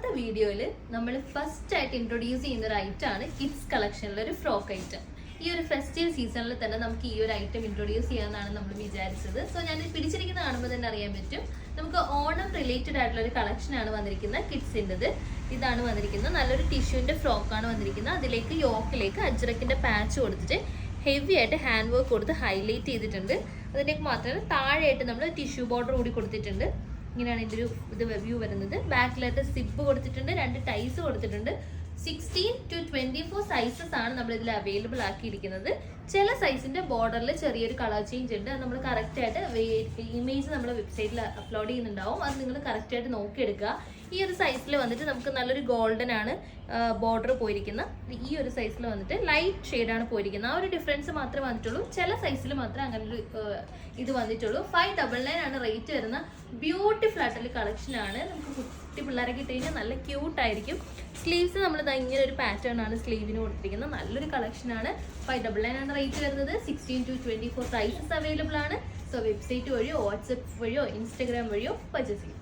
ഇന്നത്തെ വീഡിയോയിൽ നമ്മൾ ഫസ്റ്റ് ആയിട്ട് ഇൻട്രൊഡ്യൂസ് ചെയ്യുന്ന ഒരു ഐറ്റം ആണ് കിഡ്സ് കളക്ഷനിലെ ഒരു ഫ്രോക്ക് ഐറ്റം ഈ ഒരു ഫെസ്റ്റീവ് സീസണിൽ തന്നെ നമുക്ക് ഈ ഒരു ഐറ്റം ഇൻട്രൊഡ്യൂസ് ചെയ്യാമെന്നാണ് നമ്മൾ വിചാരിച്ചത്. സോ ഞാൻ പിടിച്ചിരിക്കുന്ന കാണുമ്പോൾ തന്നെ അറിയാൻ പറ്റും. നമുക്ക് ഓണം റിലേറ്റഡ് ആയിട്ടുള്ള ഒരു കളക്ഷൻ ആണ് വന്നിരിക്കുന്നത് കിഡ്സിന്റെത് ഇതാണ് വന്നിരിക്കുന്നത്. നല്ലൊരു ടിഷ്യൂവിന്റെ ഫ്രോക്കാണ് വന്നിരിക്കുന്നത്. അതിലേക്ക് യോക്കിലേക്ക് അജ്രക്കിന്റെ പാച്ച് കൊടുത്തിട്ട് ഹെവി ആയിട്ട് ഹാൻഡ് വർക്ക് കൊടുത്ത് ഹൈലൈറ്റ് ചെയ്തിട്ടുണ്ട്. അതിലേക്ക് മാത്രമല്ല താഴെയായിട്ട് നമ്മൾ ടിഷ്യൂ ബോർഡർ കൂടി കൊടുത്തിട്ടുണ്ട്. ഇങ്ങനെയാണ് ഒരു ഇത് വ്യൂ വരുന്നത്. ബാക്കിലായിട്ട് സിപ്പ് കൊടുത്തിട്ടുണ്ട് രണ്ട് ടൈസ് കൊടുത്തിട്ടുണ്ട്. Sixteen to twenty four sizes ആണ് നമ്മൾ ഇതിൽ അവൈലബിൾ ആക്കിയിരിക്കുന്നത്. ചില സൈസിന്റെ ബോർഡറിൽ ചെറിയൊരു കളർ ചേഞ്ച് ഉണ്ട്. അത് നമ്മൾ കറക്റ്റ് ആയിട്ട് ഇമേജ് നമ്മൾ വെബ്സൈറ്റിൽ അപ്ലോഡ് ചെയ്യുന്നുണ്ടാവും. അത് നിങ്ങൾ കറക്റ്റ് ആയിട്ട് നോക്കിയെടുക്കുക. ഈ ഒരു സൈസിൽ വന്നിട്ട് നമുക്ക് നല്ലൊരു ഗോൾഡൻ ആണ് ബോർഡർ പോയിരിക്കുന്ന ഈ ഒരു സൈസിൽ വന്നിട്ട് ലൈറ്റ് ഷെയ്ഡാണ് പോയിരിക്കുന്നത്. ആ ഒരു ഡിഫറൻസ് മാത്രമേ വന്നിട്ടുള്ളൂ. ചില സൈസിൽ മാത്രമേ അങ്ങനെ ഒരു ഇത് വന്നിട്ടുള്ളൂ. ഫൈവ് ഡബിൾ നയൻ ആണ് റേറ്റ് വരുന്ന ബ്യൂട്ടിഫുൾ ആയിട്ടുള്ള കളക്ഷനാണ് നമുക്ക് കുട്ടി പിള്ളേരൊക്കെ ഇട്ട് കഴിഞ്ഞാൽ നല്ല ക്യൂട്ട് ആയിരിക്കും. സ്ലീവ്സ് നമ്മൾ ഇങ്ങനെ ഒരു പാറ്റേൺ ആണ് സ്ലീവിന് കൊടുത്തിരിക്കുന്നത്. നല്ലൊരു കളക്ഷൻ ആണ്. ഫൈവ് ഡബിൾ നയൻ ആണ് റേറ്റ് വരുന്നത്. Sixteen to twenty four sizes available ആണ്. സോ വെബ്സൈറ്റ് വഴിയോ വാട്സപ്പ് വഴിയോ ഇൻസ്റ്റാഗ്രാം വഴിയോ പർച്ചേസ് ചെയ്യും.